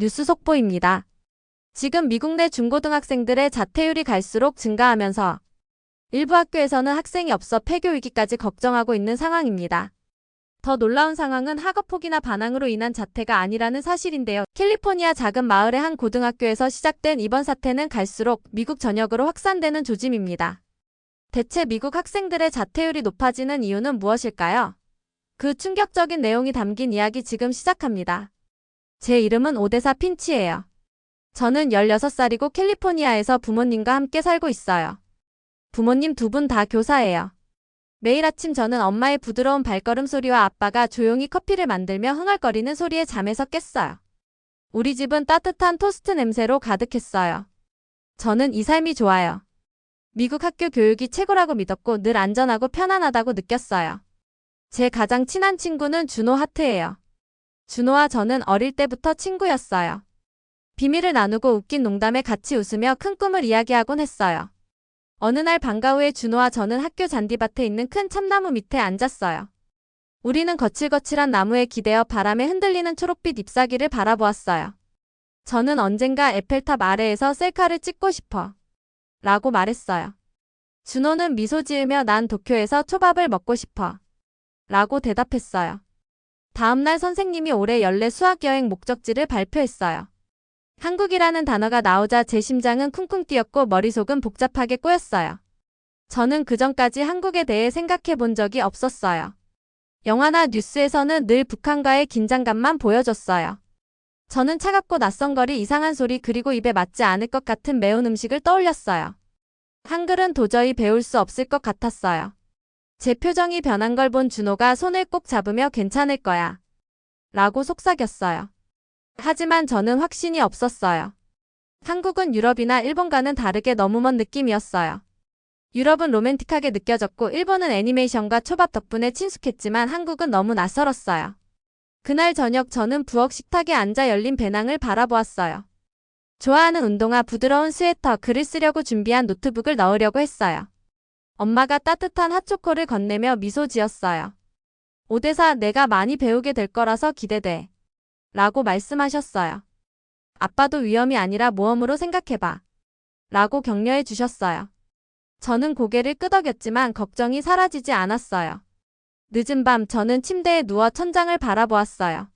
뉴스 속보입니다. 지금 미국 내 중고등학생들의 자퇴율이 갈수록 증가하면서 일부 학교에서는 학생이 없어 폐교 위기까지 걱정하고 있는 상황입니다. 더 놀라운 상황은 학업 포기나 반항으로 인한 자퇴가 아니라는 사실인데요. 캘리포니아 작은 마을의 한 고등학교에서 시작된 이번 사태는 갈수록 미국 전역으로 확산되는 조짐입니다. 대체 미국 학생들의 자퇴율이 높아지는 이유는 무엇일까요? 그 충격적인 내용이 담긴 이야기 지금 시작합니다. 제 이름은 오데사 핀치예요. 저는 16살이고 캘리포니아에서 부모님과 함께 살고 있어요. 부모님 두 분 다 교사예요. 매일 아침 저는 엄마의 부드러운 발걸음 소리와 아빠가 조용히 커피를 만들며 흥얼거리는 소리에 잠에서 깼어요. 우리 집은 따뜻한 토스트 냄새로 가득했어요. 저는 이 삶이 좋아요. 미국 학교 교육이 최고라고 믿었고 늘 안전하고 편안하다고 느꼈어요. 제 가장 친한 친구는 준호 하트예요. 준호와 저는 어릴 때부터 친구였어요. 비밀을 나누고 웃긴 농담에 같이 웃으며 큰 꿈을 이야기하곤 했어요. 어느 날 방과 후에 준호와 저는 학교 잔디밭에 있는 큰 참나무 밑에 앉았어요. 우리는 거칠거칠한 나무에 기대어 바람에 흔들리는 초록빛 잎사귀를 바라보았어요. 저는 언젠가 에펠탑 아래에서 셀카를 찍고 싶어. 라고 말했어요. 준호는 미소 지으며 난 도쿄에서 초밥을 먹고 싶어. 라고 대답했어요. 다음날 선생님이 올해 연례 수학여행 목적지를 발표했어요. 한국이라는 단어가 나오자 제 심장은 쿵쿵 뛰었고 머릿속은 복잡하게 꼬였어요. 저는 그전까지 한국에 대해 생각해 본 적이 없었어요. 영화나 뉴스에서는 늘 북한과의 긴장감만 보여줬어요. 저는 차갑고 낯선 거리 이상한 소리 그리고 입에 맞지 않을 것 같은 매운 음식을 떠올렸어요. 한글은 도저히 배울 수 없을 것 같았어요. 제 표정이 변한 걸 본 준호가 손을 꼭 잡으며 괜찮을 거야. 라고 속삭였어요. 하지만 저는 확신이 없었어요. 한국은 유럽이나 일본과는 다르게 너무 먼 느낌이었어요. 유럽은 로맨틱하게 느껴졌고 일본은 애니메이션과 초밥 덕분에 친숙했지만 한국은 너무 낯설었어요. 그날 저녁 저는 부엌 식탁에 앉아 열린 배낭을 바라보았어요. 좋아하는 운동화, 부드러운 스웨터, 글을 쓰려고 준비한 노트북을 넣으려고 했어요. 엄마가 따뜻한 핫초코를 건네며 미소 지었어요. 오대사 내가 많이 배우게 될 거라서 기대돼. 라고 말씀하셨어요. 아빠도 위험이 아니라 모험으로 생각해봐. 라고 격려해 주셨어요. 저는 고개를 끄덕였지만 걱정이 사라지지 않았어요. 늦은 밤 저는 침대에 누워 천장을 바라보았어요.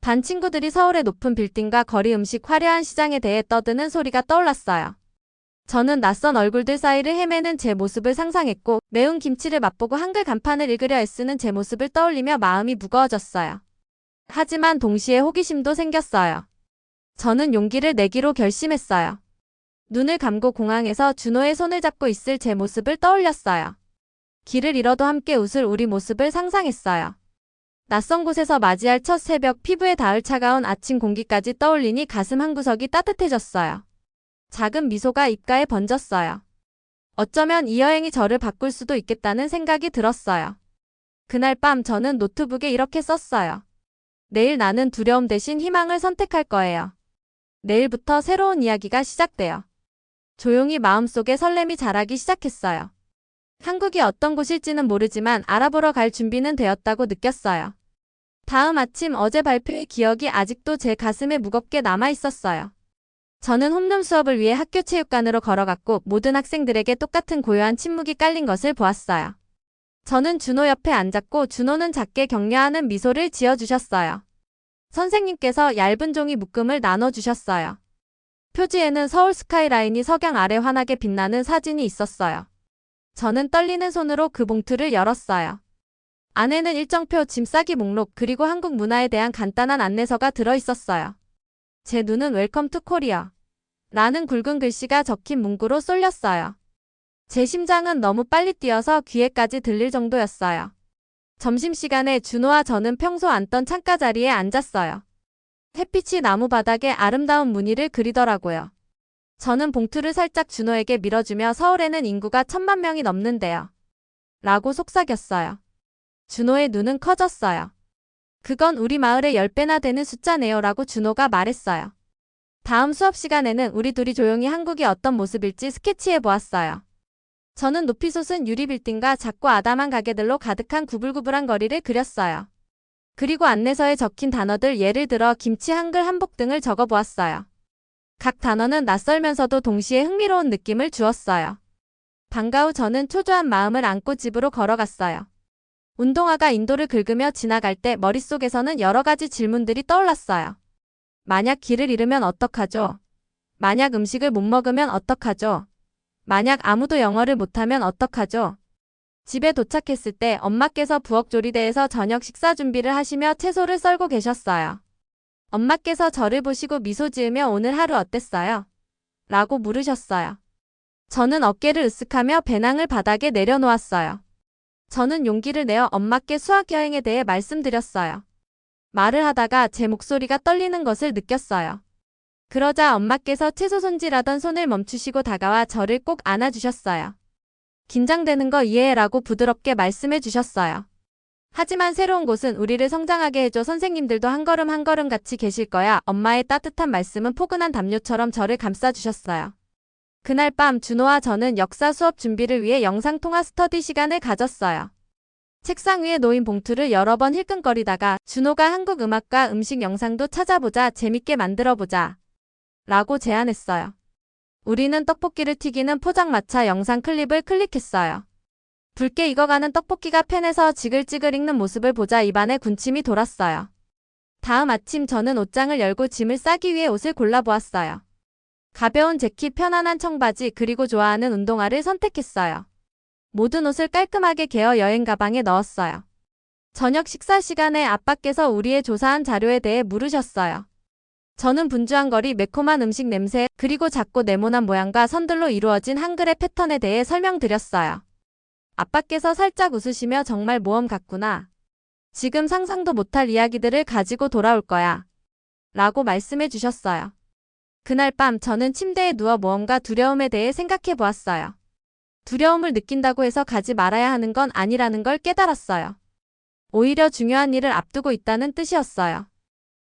반 친구들이 서울의 높은 빌딩과 거리 음식 화려한 시장에 대해 떠드는 소리가 떠올랐어요. 저는 낯선 얼굴들 사이를 헤매는 제 모습을 상상했고 매운 김치를 맛보고 한글 간판을 읽으려 애쓰는 제 모습을 떠올리며 마음이 무거워졌어요. 하지만 동시에 호기심도 생겼어요. 저는 용기를 내기로 결심했어요. 눈을 감고 공항에서 준호의 손을 잡고 있을 제 모습을 떠올렸어요. 길을 잃어도 함께 웃을 우리 모습을 상상했어요. 낯선 곳에서 맞이할 첫 새벽 피부에 닿을 차가운 아침 공기까지 떠올리니 가슴 한구석이 따뜻해졌어요. 작은 미소가 입가에 번졌어요. 어쩌면 이 여행이 저를 바꿀 수도 있겠다는 생각이 들었어요. 그날 밤 저는 노트북에 이렇게 썼어요. 내일 나는 두려움 대신 희망을 선택할 거예요. 내일부터 새로운 이야기가 시작돼요. 조용히 마음속에 설렘이 자라기 시작했어요. 한국이 어떤 곳일지는 모르지만 알아보러 갈 준비는 되었다고 느꼈어요. 다음 아침 어제 발표의 기억이 아직도 제 가슴에 무겁게 남아 있었어요. 저는 홈룸 수업을 위해 학교 체육관으로 걸어갔고 모든 학생들에게 똑같은 고요한 침묵이 깔린 것을 보았어요. 저는 준호 옆에 앉았고 준호는 작게 격려하는 미소를 지어주셨어요. 선생님께서 얇은 종이 묶음을 나눠주셨어요. 표지에는 서울 스카이라인이 석양 아래 환하게 빛나는 사진이 있었어요. 저는 떨리는 손으로 그 봉투를 열었어요. 안에는 일정표, 짐 싸기 목록, 그리고 한국 문화에 대한 간단한 안내서가 들어 있었어요. 제 눈은 웰컴 투 코리아. 라는 굵은 글씨가 적힌 문구로 쏠렸어요. 제 심장은 너무 빨리 뛰어서 귀에까지 들릴 정도였어요. 점심시간에 준호와 저는 평소 앉던 창가 자리에 앉았어요. 햇빛이 나무 바닥에 아름다운 무늬를 그리더라고요. 저는 봉투를 살짝 준호에게 밀어주며 서울에는 인구가 천만 명이 넘는데요. 라고 속삭였어요. 준호의 눈은 커졌어요. 그건 우리 마을의 10배나 되는 숫자네요 라고 준호가 말했어요. 다음 수업 시간에는 우리 둘이 조용히 한국이 어떤 모습일지 스케치해 보았어요. 저는 높이 솟은 유리 빌딩과 작고 아담한 가게들로 가득한 구불구불한 거리를 그렸어요. 그리고 안내서에 적힌 단어들 예를 들어 김치 한글 한복 등을 적어 보았어요. 각 단어는 낯설면서도 동시에 흥미로운 느낌을 주었어요. 방과 후 저는 초조한 마음을 안고 집으로 걸어갔어요. 운동화가 인도를 긁으며 지나갈 때 머릿속에서는 여러 가지 질문들이 떠올랐어요. 만약 길을 잃으면 어떡하죠? 만약 음식을 못 먹으면 어떡하죠? 만약 아무도 영어를 못하면 어떡하죠? 집에 도착했을 때 엄마께서 부엌 조리대에서 저녁 식사 준비를 하시며 채소를 썰고 계셨어요. 엄마께서 저를 보시고 미소 지으며 오늘 하루 어땠어요? 라고 물으셨어요. 저는 어깨를 으쓱하며 배낭을 바닥에 내려놓았어요. 저는 용기를 내어 엄마께 수학 여행에 대해 말씀드렸어요. 말을 하다가 제 목소리가 떨리는 것을 느꼈어요. 그러자 엄마께서 채소 손질하던 손을 멈추시고 다가와 저를 꼭 안아주셨어요. 긴장되는 거 이해해라고 부드럽게 말씀해 주셨어요. 하지만 새로운 곳은 우리를 성장하게 해줘 선생님들도 한 걸음 한 걸음 같이 계실 거야. 엄마의 따뜻한 말씀은 포근한 담요처럼 저를 감싸주셨어요. 그날 밤 준호와 저는 역사 수업 준비를 위해 영상통화 스터디 시간을 가졌어요. 책상 위에 놓인 봉투를 여러 번 힐끔거리다가 준호가 한국 음악과 음식 영상도 찾아보자 재밌게 만들어보자 라고 제안했어요. 우리는 떡볶이를 튀기는 포장마차 영상 클립을 클릭했어요. 붉게 익어가는 떡볶이가 팬에서 지글지글 익는 모습을 보자 입안에 군침이 돌았어요. 다음 아침 저는 옷장을 열고 짐을 싸기 위해 옷을 골라보았어요. 가벼운 재킷, 편안한 청바지, 그리고 좋아하는 운동화를 선택했어요. 모든 옷을 깔끔하게 개어 여행 가방에 넣었어요. 저녁 식사 시간에 아빠께서 우리의 조사한 자료에 대해 물으셨어요. 저는 분주한 거리, 매콤한 음식 냄새, 그리고 작고 네모난 모양과 선들로 이루어진 한글의 패턴에 대해 설명드렸어요. 아빠께서 살짝 웃으시며 정말 모험 같구나. 지금 상상도 못할 이야기들을 가지고 돌아올 거야. 라고 말씀해 주셨어요. 그날 밤 저는 침대에 누워 모험과 두려움에 대해 생각해 보았어요. 두려움을 느낀다고 해서 가지 말아야 하는 건 아니라는 걸 깨달았어요. 오히려 중요한 일을 앞두고 있다는 뜻이었어요.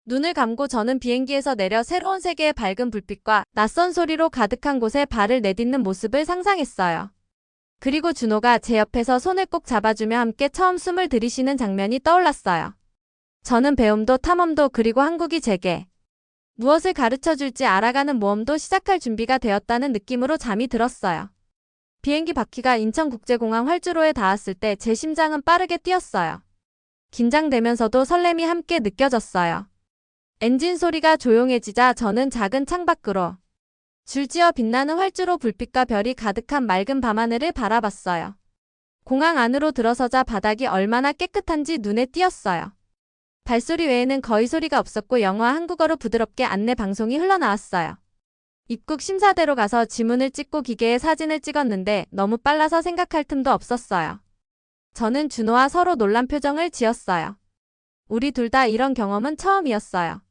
눈을 감고 저는 비행기에서 내려 새로운 세계의 밝은 불빛과 낯선 소리로 가득한 곳에 발을 내딛는 모습을 상상했어요. 그리고 준호가 제 옆에서 손을 꼭 잡아주며 함께 처음 숨을 들이쉬는 장면이 떠올랐어요. 저는 배움도 탐험도 그리고 한국이 제게 무엇을 가르쳐 줄지 알아가는 모험도 시작할 준비가 되었다는 느낌으로 잠이 들었어요. 비행기 바퀴가 인천국제공항 활주로에 닿았을 때 제 심장은 빠르게 뛰었어요. 긴장되면서도 설렘이 함께 느껴졌어요. 엔진 소리가 조용해지자 저는 작은 창밖으로 줄지어 빛나는 활주로 불빛과 별이 가득한 맑은 밤하늘을 바라봤어요. 공항 안으로 들어서자 바닥이 얼마나 깨끗한지 눈에 띄었어요. 발소리 외에는 거의 소리가 없었고 영어와 한국어로 부드럽게 안내 방송이 흘러나왔어요. 입국 심사대로 가서 지문을 찍고 기계에 사진을 찍었는데 너무 빨라서 생각할 틈도 없었어요. 저는 준호와 서로 놀란 표정을 지었어요. 우리 둘 다 이런 경험은 처음이었어요.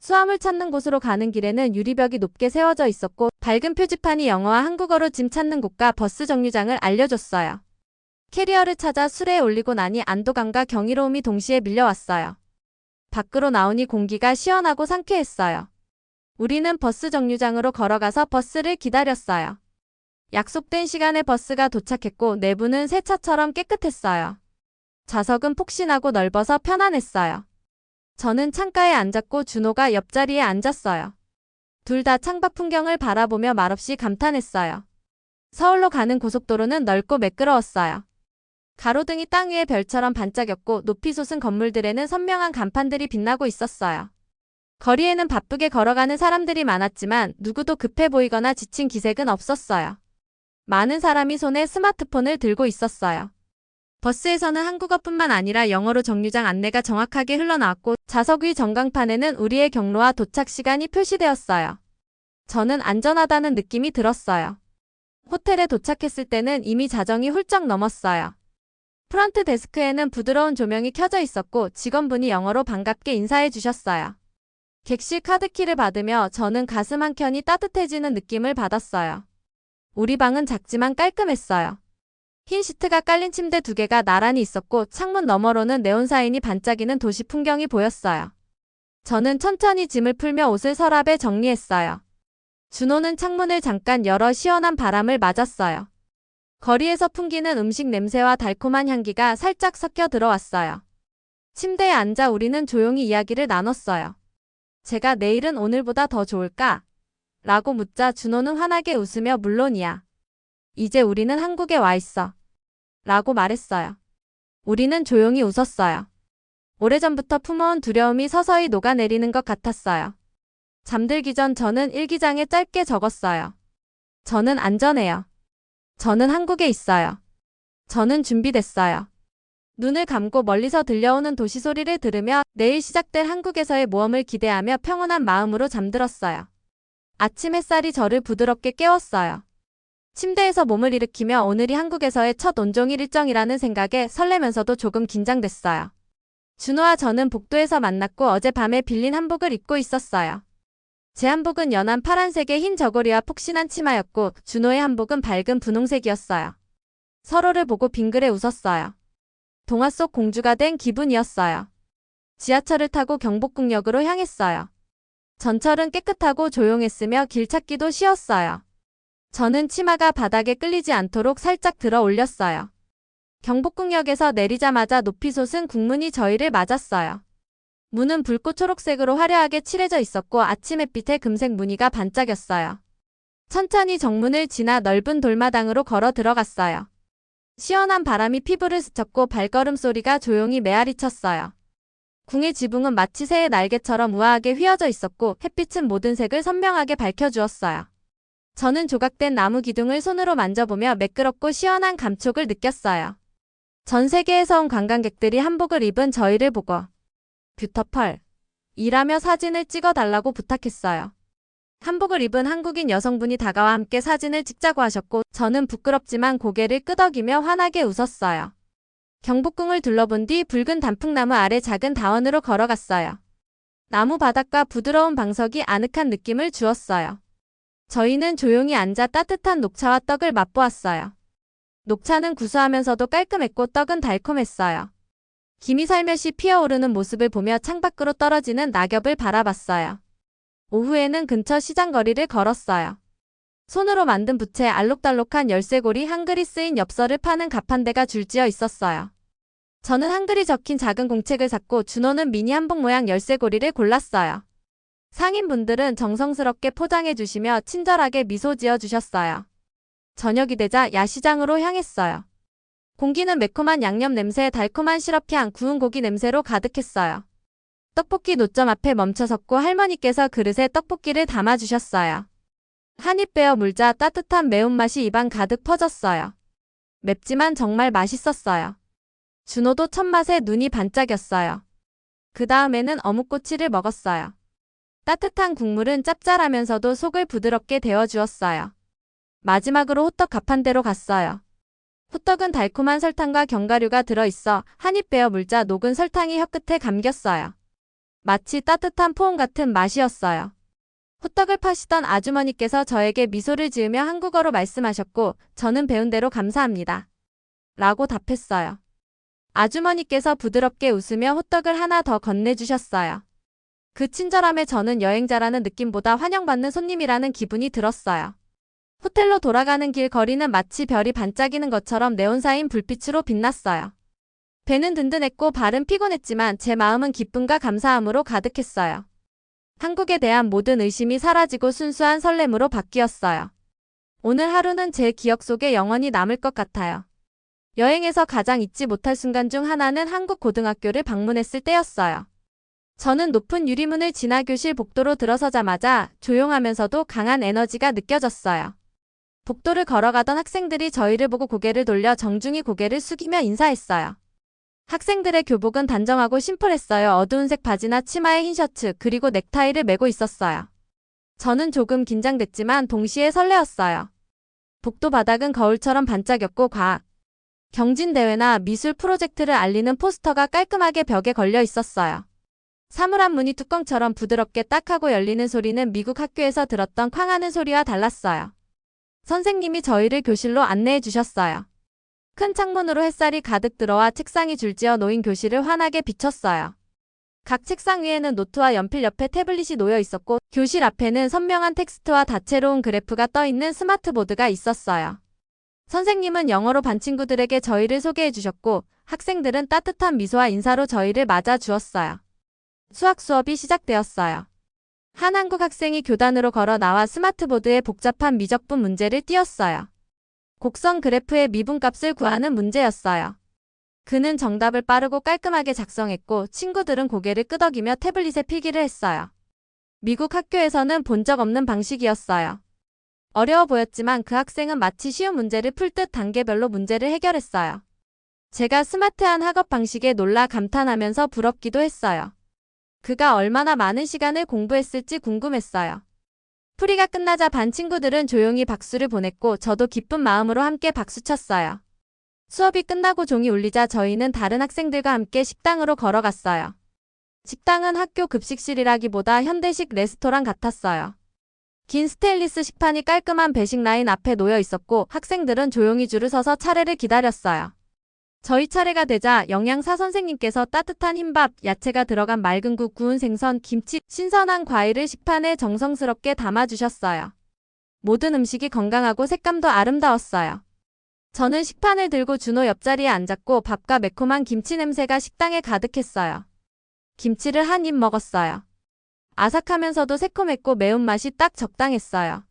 수암을 찾는 곳으로 가는 길에는 유리벽이 높게 세워져 있었고 밝은 표지판이 영어와 한국어로 짐 찾는 곳과 버스 정류장을 알려줬어요. 캐리어를 찾아 수레에 올리고 나니 안도감과 경이로움이 동시에 밀려왔어요. 밖으로 나오니 공기가 시원하고 상쾌했어요. 우리는 버스 정류장으로 걸어가서 버스를 기다렸어요. 약속된 시간에 버스가 도착했고 내부는 새 차처럼 깨끗했어요. 좌석은 폭신하고 넓어서 편안했어요. 저는 창가에 앉았고 준호가 옆자리에 앉았어요. 둘 다 창밖 풍경을 바라보며 말없이 감탄했어요. 서울로 가는 고속도로는 넓고 매끄러웠어요. 가로등이 땅 위에 별처럼 반짝였고 높이 솟은 건물들에는 선명한 간판들이 빛나고 있었어요. 거리에는 바쁘게 걸어가는 사람들이 많았지만 누구도 급해 보이거나 지친 기색은 없었어요. 많은 사람이 손에 스마트폰을 들고 있었어요. 버스에서는 한국어뿐만 아니라 영어로 정류장 안내가 정확하게 흘러나왔고 좌석 위 전광판에는 우리의 경로와 도착 시간이 표시되었어요. 저는 안전하다는 느낌이 들었어요. 호텔에 도착했을 때는 이미 자정이 훌쩍 넘었어요. 프런트 데스크에는 부드러운 조명이 켜져 있었고 직원분이 영어로 반갑게 인사해 주셨어요. 객실 카드키를 받으며 저는 가슴 한켠이 따뜻해지는 느낌을 받았어요. 우리 방은 작지만 깔끔했어요. 흰 시트가 깔린 침대 두 개가 나란히 있었고 창문 너머로는 네온사인이 반짝이는 도시 풍경이 보였어요. 저는 천천히 짐을 풀며 옷을 서랍에 정리했어요. 준호는 창문을 잠깐 열어 시원한 바람을 맞았어요. 거리에서 풍기는 음식 냄새와 달콤한 향기가 살짝 섞여 들어왔어요. 침대에 앉아 우리는 조용히 이야기를 나눴어요. 제가 내일은 오늘보다 더 좋을까? 라고 묻자 준호는 환하게 웃으며 물론이야. 이제 우리는 한국에 와 있어. 라고 말했어요. 우리는 조용히 웃었어요. 오래전부터 품어온 두려움이 서서히 녹아내리는 것 같았어요. 잠들기 전 저는 일기장에 짧게 적었어요. 저는 안전해요. 저는 한국에 있어요. 저는 준비됐어요. 눈을 감고 멀리서 들려오는 도시 소리를 들으며 내일 시작될 한국에서의 모험을 기대하며 평온한 마음으로 잠들었어요. 아침 햇살이 저를 부드럽게 깨웠어요. 침대에서 몸을 일으키며 오늘이 한국에서의 첫 온종일 일정이라는 생각에 설레면서도 조금 긴장됐어요. 준호와 저는 복도에서 만났고 어젯밤에 빌린 한복을 입고 있었어요. 제 한복은 연한 파란색의 흰 저고리와 푹신한 치마였고 준호의 한복은 밝은 분홍색이었어요. 서로를 보고 빙그레 웃었어요. 동화 속 공주가 된 기분이었어요. 지하철을 타고 경복궁역으로 향했어요. 전철은 깨끗하고 조용했으며 길 찾기도 쉬웠어요. 저는 치마가 바닥에 끌리지 않도록 살짝 들어 올렸어요. 경복궁역에서 내리자마자 높이 솟은 국문이 저희를 맞았어요. 문은 붉고 초록색으로 화려하게 칠해져 있었고 아침 햇빛에 금색 무늬가 반짝였어요. 천천히 정문을 지나 넓은 돌마당으로 걸어 들어갔어요. 시원한 바람이 피부를 스쳤고 발걸음 소리가 조용히 메아리 쳤어요. 궁의 지붕은 마치 새의 날개처럼 우아하게 휘어져 있었고 햇빛은 모든 색을 선명하게 밝혀주었어요. 저는 조각된 나무 기둥을 손으로 만져보며 매끄럽고 시원한 감촉을 느꼈어요. 전 세계에서 온 관광객들이 한복을 입은 저희를 보고 뷰터펄 이라며 사진을 찍어달라고 부탁했어요. 한복을 입은 한국인 여성분이 다가와 함께 사진을 찍자고 하셨고 저는 부끄럽지만 고개를 끄덕이며 환하게 웃었어요. 경복궁을 둘러본 뒤 붉은 단풍나무 아래 작은 다원으로 걸어갔어요. 나무 바닥과 부드러운 방석이 아늑한 느낌을 주었어요. 저희는 조용히 앉아 따뜻한 녹차와 떡을 맛보았어요. 녹차는 구수하면서도 깔끔했고 떡은 달콤했어요. 김이 살며시 피어오르는 모습을 보며 창밖으로 떨어지는 낙엽을 바라봤어요. 오후에는 근처 시장거리를 걸었어요. 손으로 만든 부채 알록달록한 열쇠고리 한글이 쓰인 엽서를 파는 가판대가 줄지어 있었어요. 저는 한글이 적힌 작은 공책을 샀고 준호는 미니 한복 모양 열쇠고리를 골랐어요. 상인분들은 정성스럽게 포장해 주시며 친절하게 미소 지어 주셨어요. 저녁이 되자 야시장으로 향했어요. 공기는 매콤한 양념 냄새, 달콤한 시럽향, 구운 고기 냄새로 가득했어요. 떡볶이 노점 앞에 멈춰섰고 할머니께서 그릇에 떡볶이를 담아주셨어요. 한 입 베어 물자 따뜻한 매운맛이 입안 가득 퍼졌어요. 맵지만 정말 맛있었어요. 준호도 첫 맛에 눈이 반짝였어요. 그 다음에는 어묵꼬치를 먹었어요. 따뜻한 국물은 짭짤하면서도 속을 부드럽게 데워주었어요. 마지막으로 호떡 가판대로 갔어요. 호떡은 달콤한 설탕과 견과류가 들어있어 한입 베어 물자 녹은 설탕이 혀끝에 감겼어요. 마치 따뜻한 포옹 같은 맛이었어요. 호떡을 파시던 아주머니께서 저에게 미소를 지으며 한국어로 말씀하셨고 저는 배운 대로 감사합니다. 라고 답했어요. 아주머니께서 부드럽게 웃으며 호떡을 하나 더 건네주셨어요. 그 친절함에 저는 여행자라는 느낌보다 환영받는 손님이라는 기분이 들었어요. 호텔로 돌아가는 길 거리는 마치 별이 반짝이는 것처럼 네온사인 불빛으로 빛났어요. 배는 든든했고 발은 피곤했지만 제 마음은 기쁨과 감사함으로 가득했어요. 한국에 대한 모든 의심이 사라지고 순수한 설렘으로 바뀌었어요. 오늘 하루는 제 기억 속에 영원히 남을 것 같아요. 여행에서 가장 잊지 못할 순간 중 하나는 한국 고등학교를 방문했을 때였어요. 저는 높은 유리문을 지나 교실 복도로 들어서자마자 조용하면서도 강한 에너지가 느껴졌어요. 복도를 걸어가던 학생들이 저희를 보고 고개를 돌려 정중히 고개를 숙이며 인사했어요. 학생들의 교복은 단정하고 심플했어요. 어두운색 바지나 치마에 흰 셔츠, 그리고 넥타이를 메고 있었어요. 저는 조금 긴장됐지만 동시에 설레었어요. 복도 바닥은 거울처럼 반짝였고 과학, 경진대회나 미술 프로젝트를 알리는 포스터가 깔끔하게 벽에 걸려 있었어요. 사물함 문이 뚜껑처럼 부드럽게 딱 하고 열리는 소리는 미국 학교에서 들었던 쾅 하는 소리와 달랐어요. 선생님이 저희를 교실로 안내해 주셨어요. 큰 창문으로 햇살이 가득 들어와 책상이 줄지어 놓인 교실을 환하게 비췄어요. 각 책상 위에는 노트와 연필 옆에 태블릿이 놓여 있었고 교실 앞에는 선명한 텍스트와 다채로운 그래프가 떠 있는 스마트보드가 있었어요. 선생님은 영어로 반 친구들에게 저희를 소개해 주셨고 학생들은 따뜻한 미소와 인사로 저희를 맞아 주었어요. 수학 수업이 시작되었어요. 한 한국 학생이 교단으로 걸어 나와 스마트보드에 복잡한 미적분 문제를 띄웠어요. 곡선 그래프의 미분값을 구하는 문제였어요. 그는 정답을 빠르고 깔끔하게 작성했고 친구들은 고개를 끄덕이며 태블릿에 필기를 했어요. 미국 학교에서는 본 적 없는 방식이었어요. 어려워 보였지만 그 학생은 마치 쉬운 문제를 풀 듯 단계별로 문제를 해결했어요. 제가 스마트한 학업 방식에 놀라 감탄하면서 부럽기도 했어요. 그가 얼마나 많은 시간을 공부했을지 궁금했어요. 풀이가 끝나자 반 친구들은 조용히 박수를 보냈고 저도 기쁜 마음으로 함께 박수쳤어요. 수업이 끝나고 종이 울리자 저희는 다른 학생들과 함께 식당으로 걸어갔어요. 식당은 학교 급식실이라기보다 현대식 레스토랑 같았어요. 긴 스테인리스 식판이 깔끔한 배식 라인 앞에 놓여 있었고 학생들은 조용히 줄을 서서 차례를 기다렸어요. 저희 차례가 되자 영양사 선생님께서 따뜻한 흰밥, 야채가 들어간 맑은 국, 구운 생선, 김치, 신선한 과일을 식판에 정성스럽게 담아주셨어요. 모든 음식이 건강하고 색감도 아름다웠어요. 저는 식판을 들고 준호 옆자리에 앉았고 밥과 매콤한 김치 냄새가 식당에 가득했어요. 김치를 한 입 먹었어요. 아삭하면서도 새콤했고 매운맛이 딱 적당했어요.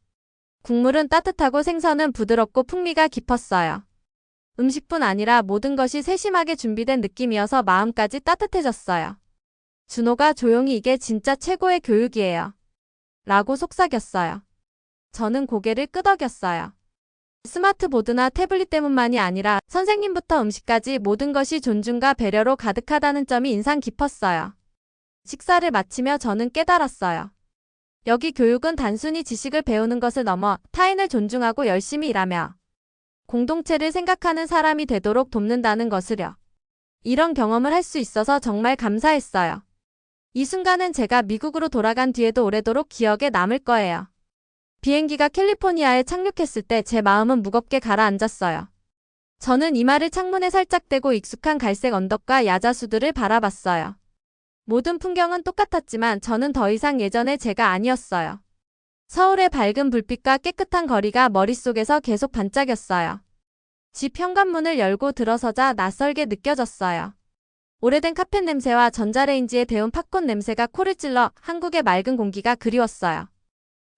국물은 따뜻하고 생선은 부드럽고 풍미가 깊었어요. 음식뿐 아니라 모든 것이 세심하게 준비된 느낌이어서 마음까지 따뜻해졌어요. 준호가 조용히 이게 진짜 최고의 교육이에요. 라고 속삭였어요. 저는 고개를 끄덕였어요. 스마트보드나 태블릿 때문만이 아니라 선생님부터 음식까지 모든 것이 존중과 배려로 가득하다는 점이 인상 깊었어요. 식사를 마치며 저는 깨달았어요. 여기 교육은 단순히 지식을 배우는 것을 넘어 타인을 존중하고 열심히 일하며 공동체를 생각하는 사람이 되도록 돕는다는 것을요. 이런 경험을 할 수 있어서 정말 감사했어요. 이 순간은 제가 미국으로 돌아간 뒤에도 오래도록 기억에 남을 거예요. 비행기가 캘리포니아에 착륙했을 때 제 마음은 무겁게 가라앉았어요. 저는 이마를 창문에 살짝 대고 익숙한 갈색 언덕과 야자수들을 바라봤어요. 모든 풍경은 똑같았지만 저는 더 이상 예전의 제가 아니었어요. 서울의 밝은 불빛과 깨끗한 거리가 머릿속에서 계속 반짝였어요. 집 현관문을 열고 들어서자 낯설게 느껴졌어요. 오래된 카펫 냄새와 전자레인지에 데운 팝콘 냄새가 코를 찔러 한국의 맑은 공기가 그리웠어요.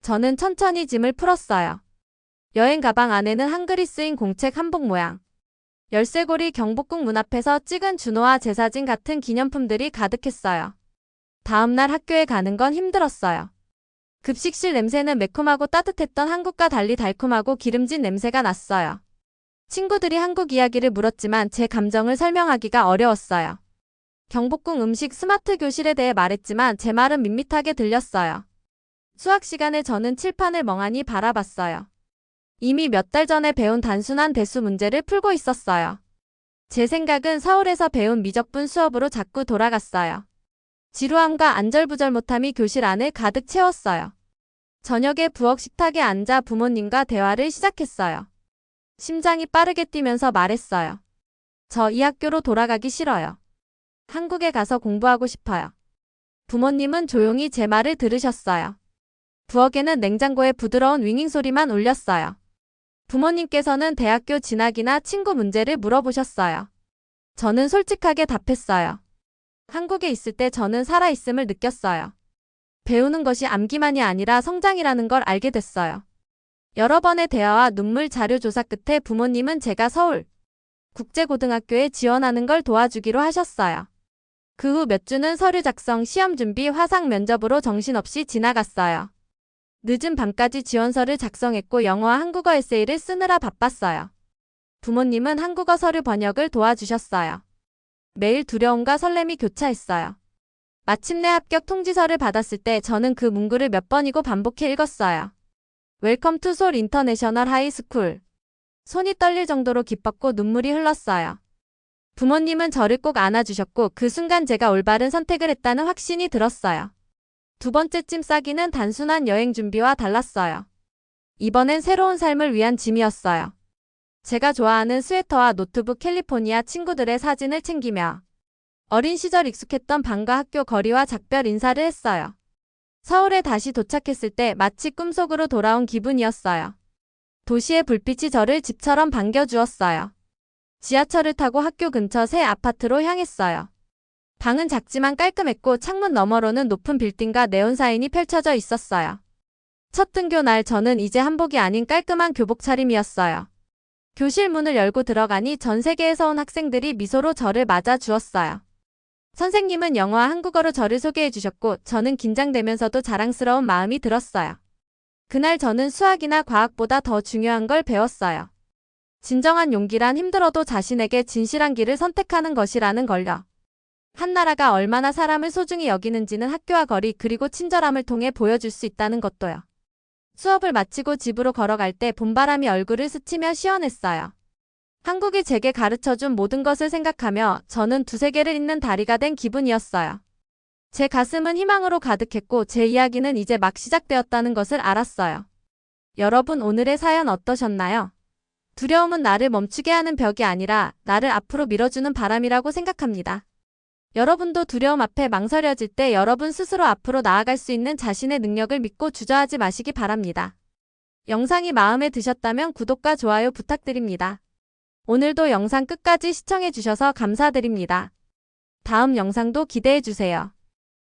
저는 천천히 짐을 풀었어요. 여행 가방 안에는 한글이 쓰인 공책 한복 모양. 열쇠고리 경복궁 문 앞에서 찍은 준호와 제 사진 같은 기념품들이 가득했어요. 다음날 학교에 가는 건 힘들었어요. 급식실 냄새는 매콤하고 따뜻했던 한국과 달리 달콤하고 기름진 냄새가 났어요. 친구들이 한국 이야기를 물었지만 제 감정을 설명하기가 어려웠어요. 경복궁 음식 스마트 교실에 대해 말했지만 제 말은 밋밋하게 들렸어요. 수학 시간에 저는 칠판을 멍하니 바라봤어요. 이미 몇 달 전에 배운 단순한 대수 문제를 풀고 있었어요. 제 생각은 서울에서 배운 미적분 수업으로 자꾸 돌아갔어요. 지루함과 안절부절 못함이 교실 안을 가득 채웠어요. 저녁에 부엌 식탁에 앉아 부모님과 대화를 시작했어요. 심장이 빠르게 뛰면서 말했어요. 저 이 학교로 돌아가기 싫어요. 한국에 가서 공부하고 싶어요. 부모님은 조용히 제 말을 들으셨어요. 부엌에는 냉장고의 부드러운 윙윙 소리만 울렸어요. 부모님께서는 대학교 진학이나 친구 문제를 물어보셨어요. 저는 솔직하게 답했어요. 한국에 있을 때 저는 살아있음을 느꼈어요. 배우는 것이 암기만이 아니라 성장이라는 걸 알게 됐어요. 여러 번의 대화와 눈물 자료 조사 끝에 부모님은 제가 서울 국제고등학교에 지원하는 걸 도와주기로 하셨어요. 그 후 몇 주는 서류 작성, 시험 준비, 화상 면접으로 정신없이 지나갔어요. 늦은 밤까지 지원서를 작성했고 영어와 한국어 에세이를 쓰느라 바빴어요. 부모님은 한국어 서류 번역을 도와주셨어요. 매일 두려움과 설렘이 교차했어요. 마침내 합격 통지서를 받았을 때 저는 그 문구를 몇 번이고 반복해 읽었어요. 웰컴 투 솔 인터내셔널 하이스쿨. 손이 떨릴 정도로 기뻤고 눈물이 흘렀어요. 부모님은 저를 꼭 안아주셨고 그 순간 제가 올바른 선택을 했다는 확신이 들었어요. 두 번째 찜 싸기는 단순한 여행 준비와 달랐어요. 이번엔 새로운 삶을 위한 짐이었어요. 제가 좋아하는 스웨터와 노트북 캘리포니아 친구들의 사진을 챙기며 어린 시절 익숙했던 방과 학교 거리와 작별 인사를 했어요. 서울에 다시 도착했을 때 마치 꿈속으로 돌아온 기분이었어요. 도시의 불빛이 저를 집처럼 반겨주었어요. 지하철을 타고 학교 근처 새 아파트로 향했어요. 방은 작지만 깔끔했고 창문 너머로는 높은 빌딩과 네온사인이 펼쳐져 있었어요. 첫 등교 날 저는 이제 한복이 아닌 깔끔한 교복 차림이었어요. 교실 문을 열고 들어가니 전 세계에서 온 학생들이 미소로 저를 맞아 주었어요. 선생님은 영어와 한국어로 저를 소개해 주셨고 저는 긴장되면서도 자랑스러운 마음이 들었어요. 그날 저는 수학이나 과학보다 더 중요한 걸 배웠어요. 진정한 용기란 힘들어도 자신에게 진실한 길을 선택하는 것이라는 걸요. 한 나라가 얼마나 사람을 소중히 여기는지는 학교와 거리 그리고 친절함을 통해 보여줄 수 있다는 것도요. 수업을 마치고 집으로 걸어갈 때 봄바람이 얼굴을 스치며 시원했어요. 한국이 제게 가르쳐준 모든 것을 생각하며 저는 두세 개를 잇는 다리가 된 기분이었어요. 제 가슴은 희망으로 가득했고 제 이야기는 이제 막 시작되었다는 것을 알았어요. 여러분 오늘의 사연 어떠셨나요? 두려움은 나를 멈추게 하는 벽이 아니라 나를 앞으로 밀어주는 바람이라고 생각합니다. 여러분도 두려움 앞에 망설여질 때 여러분 스스로 앞으로 나아갈 수 있는 자신의 능력을 믿고 주저하지 마시기 바랍니다. 영상이 마음에 드셨다면 구독과 좋아요 부탁드립니다. 오늘도 영상 끝까지 시청해주셔서 감사드립니다. 다음 영상도 기대해주세요.